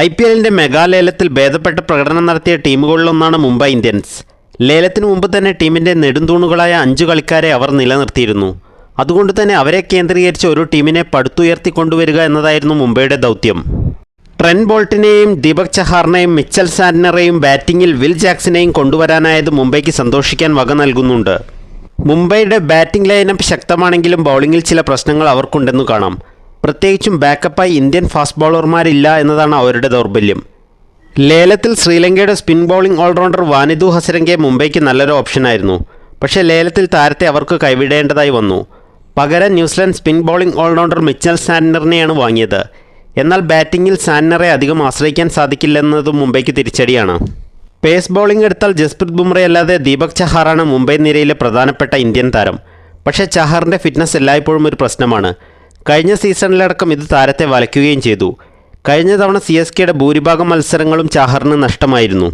I P എല്ലിന്റെ മെഗാലേലത്തിൽ ഭേദപ്പെട്ട പ്രകടനം നടത്തിയ ടീമുകളിലൊന്നാണ് മുംബൈ ഇന്ത്യൻസ്. ലേലത്തിന് മുമ്പ് തന്നെ ടീമിന്റെ നെടുന്തൂണുകളായ അഞ്ച് കളിക്കാരെ അവർ നിലനിർത്തിയിരുന്നു. അതുകൊണ്ട് തന്നെ അവരെ കേന്ദ്രീകരിച്ച് ഒരു ടീമിനെ പടുത്തുയർത്തി കൊണ്ടുവരിക എന്നതായിരുന്നു മുംബൈയുടെ ദൗത്യം. ട്രെൻ ബോൾട്ടിനെയും ദീപക് ചഹാറിനെയും മിച്ചൽ സാന്റനറെയും ബാറ്റിംഗിൽ വിൽ ജാക്സിനെയും കൊണ്ടുവരാനായത് മുംബൈക്ക് സന്തോഷിക്കാൻ വക നൽകുന്നുണ്ട്. മുംബൈയുടെ ബാറ്റിംഗ് ലൈനപ്പ് ശക്തമാണെങ്കിലും ബൗളിങ്ങിൽ ചില പ്രശ്നങ്ങൾ അവർക്കുണ്ടെന്നു കാണാം. പ്രത്യേകിച്ചും ബാക്കപ്പായി ഇന്ത്യൻ ഫാസ്റ്റ് ബൗളർമാരില്ല എന്നതാണ് അവരുടെ ദൗർബല്യം. ലേലത്തിൽ ശ്രീലങ്കയുടെ spin bowling all rounder Wanindu Hasaranga മുംബൈക്ക് നല്ലൊരു ഓപ്ഷനായിരുന്നു പക്ഷേ ലേലത്തിൽ താരത്തെ അവർക്ക് കൈവിടേണ്ടതായി വന്നു. പകരം New Zealand spin bowling allrounder Mitchell സാന്റനറിനെയാണ് വാങ്ങിയത്. എന്നാൽ ബാറ്റിംഗിൽ സാന്റനറെ അധികം ആശ്രയിക്കാൻ സാധിക്കില്ലെന്നതും മുംബൈക്ക് തിരിച്ചടിയാണ്. പേസ് ബൗളിംഗ് എടുത്താൽ ജസ്പ്രീത് ബുംറ അല്ലാതെ ദീപക് ചഹാറാണ് മുംബൈ നിരയിലെ പ്രധാനപ്പെട്ട ഇന്ത്യൻ താരം. പക്ഷേ ചഹാറിന്റെ ഫിറ്റ്നസ് എല്ലായ്പ്പോഴും ഒരു പ്രശ്നമാണ്. കഴിഞ്ഞ സീസണിലടക്കം ഇത് താരത്തെ വലയ്ക്കുകയും ചെയ്തു. കഴിഞ്ഞ തവണ സി എസ് കെയുടെ ഭൂരിഭാഗം മത്സരങ്ങളും ചാഹറിന് നഷ്ടമായിരുന്നു.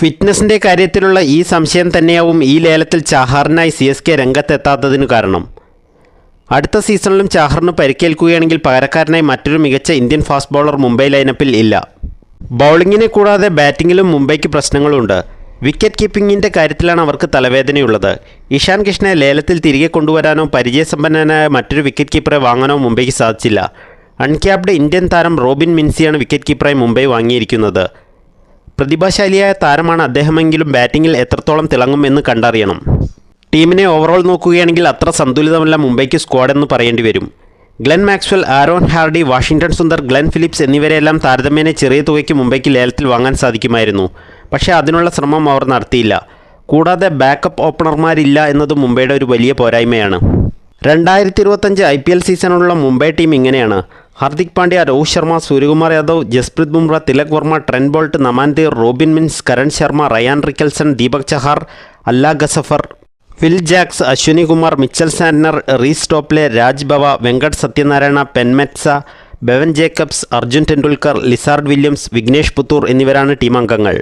ഫിറ്റ്നസിന്റെ കാര്യത്തിലുള്ള ഈ സംശയം തന്നെയാവും ഈ ലേലത്തിൽ ചാഹറിനായി സി എസ് കെ രംഗത്തെത്താത്തതിനു കാരണം. അടുത്ത സീസണിലും ചാഹറിന് പരിക്കേൽക്കുകയാണെങ്കിൽ പകരക്കാരനായി മറ്റൊരു മികച്ച ഇന്ത്യൻ ഫാസ്റ്റ് ബോളർ മുംബൈ ലൈനപ്പിൽ ഇല്ല. ബൗളിങ്ങിനെ കൂടാതെ ബാറ്റിങ്ങിലും മുംബൈക്ക് പ്രശ്നങ്ങളുണ്ട്. വിക്കറ്റ് കീപ്പിങ്ങിന്റെ കാര്യത്തിലാണ് അവർക്ക് തലവേദനയുള്ളത്. ഇഷാൻ കൃഷ്ണയെ ലേലത്തിൽ തിരികെ കൊണ്ടുവരാനോ പരിചയസമ്പന്നനായ മറ്റൊരു വിക്കറ്റ് കീപ്പറെ വാങ്ങാനോ മുംബൈക്ക് സാധിച്ചില്ല. അൺക്യാപ്ഡ് ഇന്ത്യൻ താരം റോബിൻ മിൻസിയാണ് വിക്കറ്റ് കീപ്പറായി മുംബൈ വാങ്ങിയിരിക്കുന്നത്. പ്രതിഭാശാലിയായ താരമാണ് അദ്ദേഹമെങ്കിലും ബാറ്റിങ്ങിൽ എത്രത്തോളം തിളങ്ങുമെന്ന് കണ്ടറിയണം. ടീമിനെ ഓവറോൾ നോക്കുകയാണെങ്കിൽ അത്ര സന്തുലിതമല്ല മുംബൈക്ക് സ്ക്വാഡ് എന്ന് പറയേണ്ടി വരും Glenn Maxwell Aaron Hardie Washington Sundar Glenn Phillips എന്നിവരെല്ലാം താരതമ്യേന ചെറിയ തുകയ്ക്ക് മുംബൈക്ക് ലേലത്തിൽ വാങ്ങാൻ സാധിക്കുമായിരുന്നു. പക്ഷേ അതിനുള്ള ശ്രമം അവർ നടത്തിയില്ല. കൂടാതെ ബാക്കപ്പ് ഓപ്പണർമാരില്ല എന്നത് മുംബൈയുടെ ഒരു വലിയ പോരായ്മയാണ്. രണ്ടായിരത്തി ഇരുപത്തഞ്ച് ഐ പി എൽ സീസണിലുള്ള മുംബൈ ടീം ഇങ്ങനെയാണ്. Hardik Pandya Rohit Sharma Suryakumar Yadav Jasprit Bumrah Tilak Varma Trent Boult Naman Dhir Robin Minz Karn Sharma Ryan Rickelton Deepak Chahar Allah Ghazanfar Will Jacks Ashwani Kumar Mitchell Santner Reece Topley Raj Bawa Venkat Satyanarayana Penmetsa Bevon Jacobs Arjun Tendulkar Lizaad Williams Vignesh Puthur എന്നിവരാണ് team അംഗങ്ങൾ.